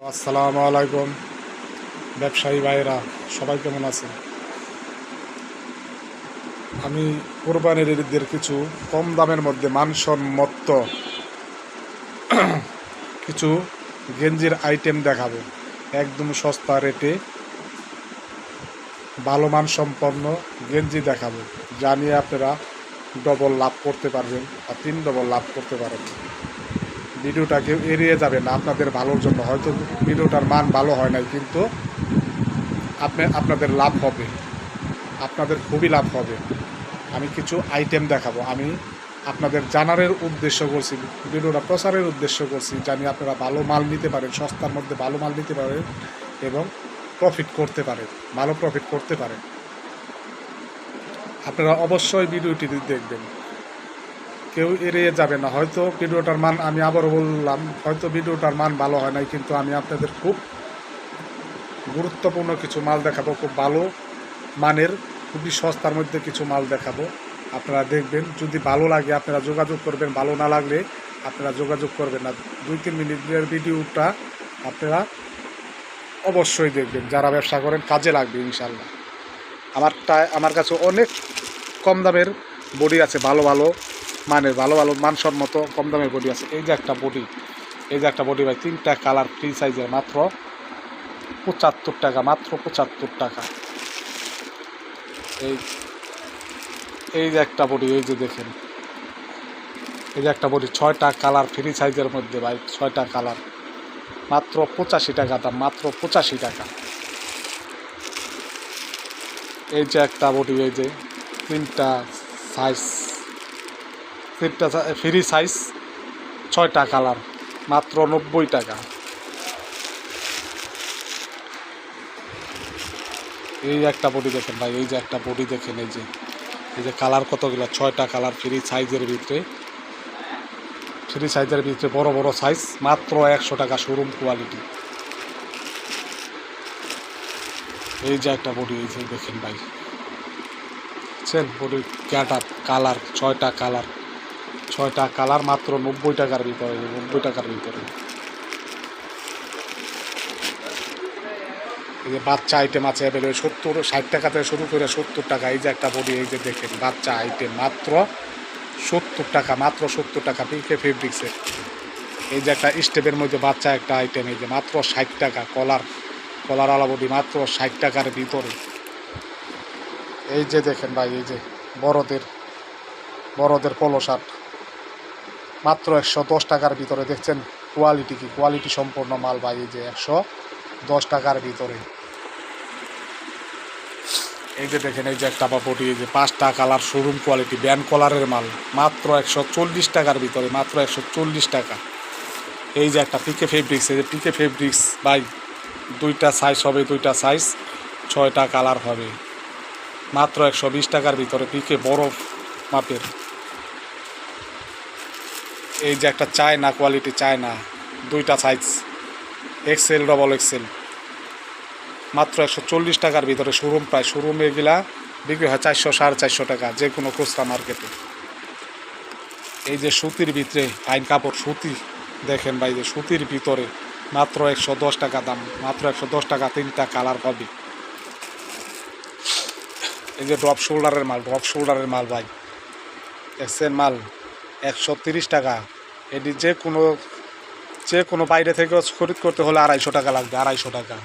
আসসালামু আলাইকুম, ব্যবসায়ী ভাইরা সবাই কেমন আছেন? আমি কোরবানির ঈদের কিছু কম দামের মধ্যে মানসম্মত কিছু গেঞ্জির আইটেম দেখাবো। একদম সস্তা রেটে ভালো মানসম্পন্ন গেঞ্জি দেখাবো। যা নিয়ে আপনারা ডবল লাভ করতে পারবেন বা তিন ডবল লাভ করতে পারবেন। ভিডিওটা কেউ এড়িয়ে যাবে না, আপনাদের ভালোর জন্য। হয়তো ভিডিওটার মান ভালো হয় নাই, কিন্তু আপনি, আপনাদের লাভ হবে। আপনাদের খুবই লাভ হবে। আমি কিছু আইটেম দেখাবো। আমি আপনাদের জানারের উদ্দেশ্য করছি ভিডিওটা প্রচারের উদ্দেশ্য করছি জানি আপনারা ভালো মাল নিতে পারেন, সস্তার মধ্যে ভালো মাল নিতে পারেন এবং প্রফিট করতে পারেন, ভালো প্রফিট করতে পারেন। আপনারা অবশ্যই ভিডিওটি দেখবেন। কেউ এড়িয়ে যাবে না। হয়তো ভিডিওটার মান আমি আবারও বললাম, হয়তো ভিডিওটার মান ভালো হয় নাই, কিন্তু আমি আপনাদের খুব গুরুত্বপূর্ণ কিছু মাল দেখাবো, খুব ভালো মানের, খুবই সস্তার মধ্যে কিছু মাল দেখাবো। আপনারা দেখবেন, যদি ভালো লাগে আপনারা যোগাযোগ করবেন, ভালো না লাগলে আপনারা যোগাযোগ করবেন না। দুই, তিন মিনিটের ভিডিওটা আপনারা অবশ্যই দেখবেন, যারা ব্যবসা করেন কাজে লাগবে ইনশাল্লাহ আমারটা, আমার কাছে অনেক কম দামের বডি আছে, ভালো ভালো। মানের ভালো ভালো মানসম্মত কম দামের বডি আছে। এই যে একটা বডি, এই যে একটা বডি ভাই, তিনটা কালার ফ্রি সাইজের মাত্র পঁচাত্তর টাকা, মাত্র পঁচাত্তর টাকা। এই এই যে একটা বডি, এই যে দেখেন। এই যে একটা বডি, ছয়টা কালার ফ্রি সাইজের মধ্যে ভাই, ছয়টা কালার। মাত্র পঁচাশি টাকা দাম, মাত্র পঁচাশি টাকা। এই যে একটা বডি, এই যে তিনটা সাইজ তিনটা ফ্রি সাইজ ছয়টা কালার, মাত্র নব্বই টাকা। এই একটা বডি দেখেন ভাই, এই যে একটা বডি দেখেন, এই যে এই যে কালার কতগুলো, ছয়টা কালার ফ্রি সাইজের ভিতরে। ফ্রি সাইজের ভিতরে বড় বড় সাইজ মাত্র একশো টাকা শোরুম কোয়ালিটি এই যে একটা বডি এই যে দেখেন ভাই। বুঝছেন? বডির ক্যাট আপ কালার ছয়টা কালার ছয়টা কালার মাত্র নব্বই টাকার ভিতরে, নব্বই টাকার ভিতরে। এই যে বাচ্চা আইটেম আছে অ্যাভেলেবেল সত্তর, ষাট টাকা থেকে শুরু করে সত্তর টাকা। এই যে একটা বডি এই যে দেখেন, বাচ্চা আইটেম মাত্র সত্তর টাকা, মাত্র সত্তর টাকা পিকে ফেব্রিক্সের এই যে একটা স্টেপের মধ্যে বাচ্চা একটা আইটেম এই যে মাত্র ষাট টাকা কলার কলার আলা বডি মাত্র ষাট টাকার ভিতরে। এই যে দেখেন ভাই, এই যে বড়দের বড়দের পলো শার্ট মাত্র একশো দশ টাকার ভিতরে দেখছেন কোয়ালিটি কি? কোয়ালিটি সম্পূর্ণ মাল এই যে একশো দশ টাকার ভিতরে। এই যে দেখেন, এই যে একটা বাপটি, এই যে পাঁচটা কালার শোরুম কোয়ালিটি ব্যান্ড কলারের মাল, মাত্র একশো চল্লিশ টাকার ভিতরে, মাত্র একশো চল্লিশ টাকা। এই যে একটা পিকে ফেব্রিক্স এই যে পিকে ফেব্রিক্স বাই দুইটা সাইজ হবে, দুইটা সাইজ ছয়টা কালার হবে। মাত্র একশো বিশ টাকার ভিতরে পিকে বড় মাপের। এই যে একটা চায়না কোয়ালিটি চায়না, দুইটা সাইজ এক্সেল ডবল এক্সেল মাত্র একশো চল্লিশ টাকার ভিতরে শোরুম প্রায় শোরুমে এগুলা বিক্রি হয় চারশো, সাড়ে চারশো টাকা, যে কোনো খুচরা মার্কেটে এই যে সুতির ভিতরে ফাইন কাপড়, সুতি, দেখেন ভাই যে সুতির ভিতরে মাত্র একশো দশ টাকা দাম, মাত্র একশো দশ টাকা তিনটা কালার হবে এই যে ড্রপ শোল্ডারের মাল ড্রপ শোল্ডারের মাল ভাই। এক্সেল মাল একশো তিরিশ টাকা। এটি যে কোনো যে কোনো বাইরে থেকে খরিদ করতে হলে আড়াইশো টাকা লাগবে, আড়াইশো টাকা।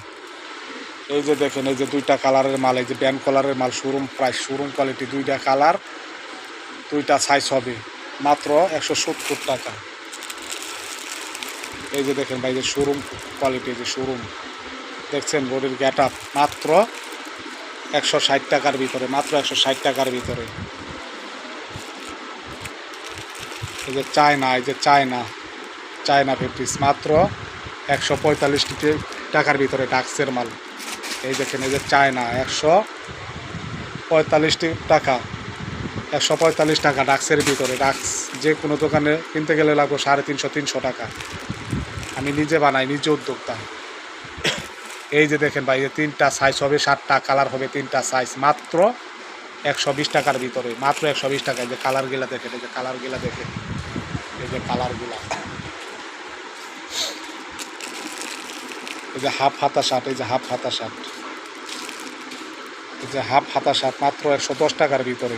এই যে দেখেন, এই যে দুইটা কালারের মাল, এই যে ব্যান্ড কালারের মাল, শোরুম প্রাইস, শোরুম কোয়ালিটি দুইটা কালার, দুইটা সাইজ হবে, মাত্র একশো সত্তর টাকা। এই যে দেখেন ভাই যে শোরুম কোয়ালিটি যে শোরুম, দেখছেন বডির গ্যাট মাত্র একশো ষাট টাকার ভিতরে, মাত্র একশো ষাট টাকার ভিতরে। এই যে চায়না, এই যে চায়না চায়না ফেব্রিক্স মাত্র একশো পঁয়তাল্লিশ টাকার ভিতরে ডাক্সের মাল। এই দেখেন, এই যে চায়না, একশো পঁয়তাল্লিশ টাকা, একশো পঁয়তাল্লিশ টাকা ডাক্সের ভিতরে। ডাক্স যে কোনো দোকানে কিনতে গেলে লাগবে সাড়ে তিনশো তিনশো টাকা। আমি নিজে বানাই, নিজে উদ্যোক্তা। এই যে দেখেন ভাই যে তিনটা সাইজ হবে, সাতটা কালার হবে তিনটা সাইজ মাত্র একশো বিশ টাকার ভিতরে, মাত্র একশো বিশ টাকা। যে কালারগুলা দেখেন, এই যে কালারগুলা দেখেন। এই যে কালারগুলা। এই যে হাফ হাতা শার্ট, এই যে হাফ হাতা শার্ট। এই যে হাফ হাতা শার্ট মাত্র একশো দশ টাকার ভিতরে।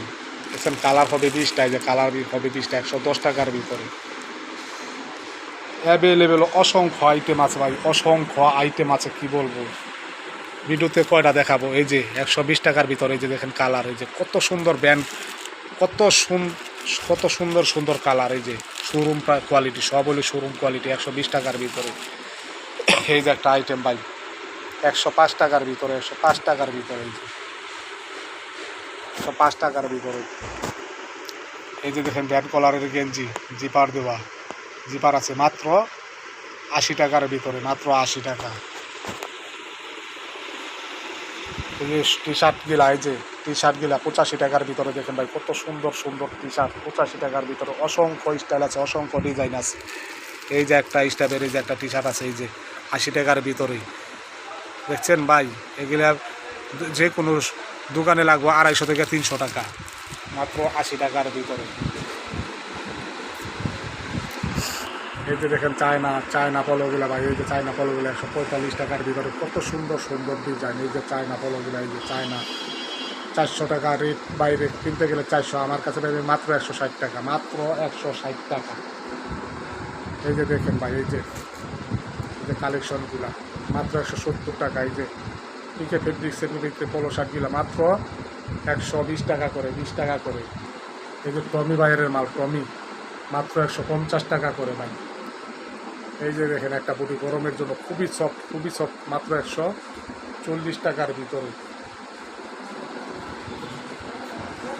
দেখছেন, কালার হবে বিশটা, এই যে কালার হবে বিশটা, একশো দশ টাকার ভিতরে। অ্যাভেলেবেল অসংখ্য আইটেম আছে ভাই, অসংখ্য আইটেম আছে, কি বলব? ভিডিওতে কয়টা দেখাবো? এই যে একশো বিশ টাকার ভিতরে, এই যে দেখেন কালার, এই যে কত সুন্দর ব্যান্ড কত সুন, কত সুন্দর সুন্দর কালার, এই যে। শোরুম কোয়ালিটি সব হলো শোরুম কোয়ালিটি একশো বিশ টাকার ভিতরে। এই যে একটা আইটেম ভাই, একশো পাঁচ টাকার ভিতরে, একশো পাঁচ টাকার ভিতরে একশো পাঁচ টাকার ভিতরে। এই যে দেখেন ব্যাট কলারের গেঞ্জি জিপার দেওয়া। জিপার আছে মাত্র আশি টাকার ভিতরে, মাত্র আশি টাকা। টি শার্ট গিলা, এই যে টি শার্ট গিলা পঁচাশি টাকার ভিতরে দেখেন ভাই, কত সুন্দর সুন্দর টি শার্ট পঁচাশি টাকার ভিতরে। অসংখ্য স্টাইল আছে, অসংখ্য ডিজাইন আছে। এই যে একটা স্টাইলের এই যে একটা টি শার্ট আছে, এই যে আশি টাকার ভিতরেই। দেখছেন ভাই, এগুলা যে কোনো দোকানে লাগবে আড়াইশো থেকে তিনশো টাকা, মাত্র আশি টাকার ভিতরে। এই যে দেখেন চায়না চায়না পলোগুলা ভাই, এই যে চায়না পলোগুলো একশো পঁয়তাল্লিশ টাকার ভিতরে কত সুন্দর সুন্দর ডিজাইন এই যে চায়না পলোগুলো, এই যে চায়না। চারশো টাকা রেট বাইরে কিনতে গেলে চারশো, আমার কাছে পাবে মাত্র একশো ষাট টাকা, মাত্র একশো ষাট টাকা। এই যে দেখেন ভাই, এই যে যে কালেকশনগুলা মাত্র একশো সত্তর টাকা, এই যে পিকে ফেব্রিক্সের ভিতরে পলো শার্টগুলো মাত্র একশো বিশ টাকা করে, বিশ টাকা করে। এই যে টমি বাইরের মাল, টমি, মাত্র একশো পঞ্চাশ টাকা করে ভাই। এই যে দেখেন, একটা বুটি গরমের জন্য খুবই সফট খুবই সফট মাত্র একশো চল্লিশ টাকার ভিতরে।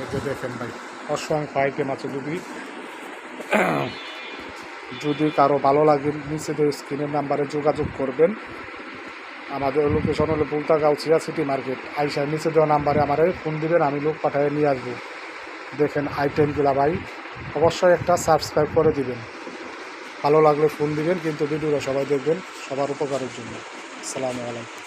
এই যে দেখেন ভাই, অসংখ্য আইটেম আছে যদি যদি কারও ভালো লাগে, নিচে যে স্ক্রিনের নাম্বারে যোগাযোগ করবেন। আমাদের লোকেশন হলো বুলতাগাঁও সিয়া সিটি মার্কেট। আইসার নিচে দেওয়া নাম্বারে আমারে ফোন দিবেন, আমি লোক পাঠিয়ে নিয়ে আসব। দেখেন আইটেমগুলা ভাই, অবশ্যই একটা সাবস্ক্রাইব করে দিবেন। ভালো লাগলে ফোন দিবেন কিন্তু ভিডিওটা সবাই দেখবেন সবার উপকারের জন্য। আসসালামু আলাইকুম।